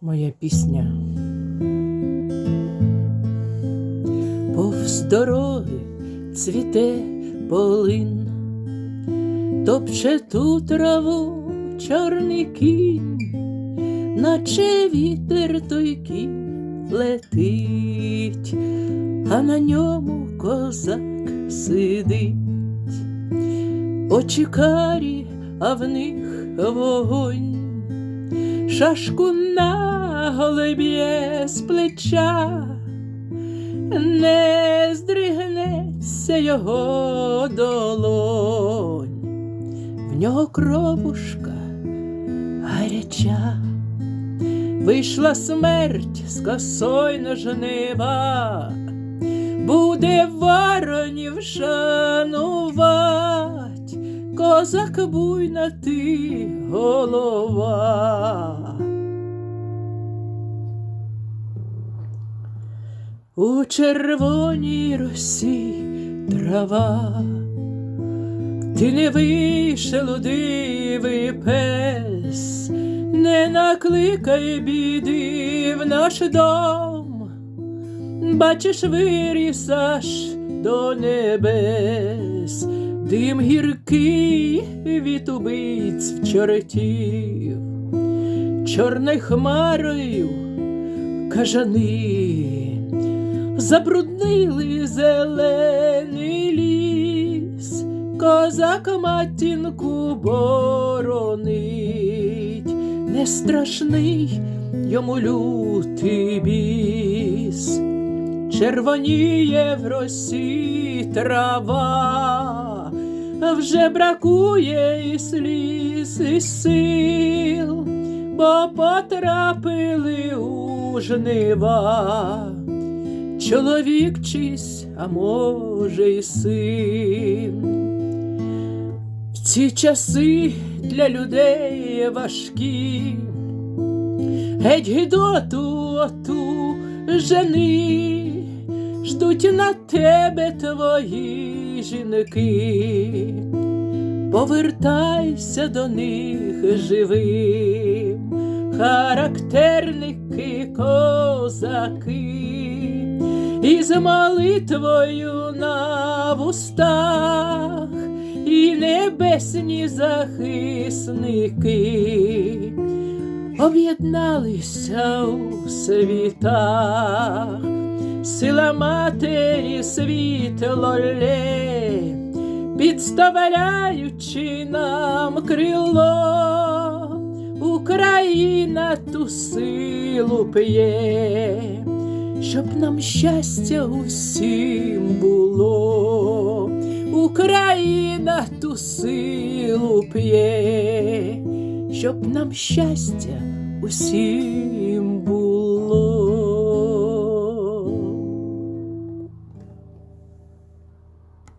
моя пісня. Повз дороги цвіте полин, топче ту траву чорний кінь, наче вітер той кінь летить, а на ньому козак сидить. Очі карі, а в них вогонь, шашку на голові з плеча, не здригнеться його долонь, в нього кровушка гаряча, вийшла смерть з косой на жнива, буде воронів шанувать, козак буйна ти голова. У червоній росі трава, ти не вишелудивий пес, не накликай біди в наш дом, бачиш, виріс аж до небес, дим гіркий від убийць чортів, чорною хмарою кажани. Забруднили зелений ліс, козак матінку боронить, не страшний йому лютий біс, червоніє в росі трава, вже бракує і сліз, і сил, бо потрапили у жнива. Чоловік чись, а може й син. В ці часи для людей важкі, геть гидоту оту жени, тебе твої жінки, повертайся до них живим, характерники козаки. Із молитвою на вустах, і небесні захисники. Об'єдналися у світах, сила матері світло лє, підставляючи нам крило, Україна ту силу п'є щоб нам щастя усім було, Україна ту силу п'є, щоб нам щастя усім.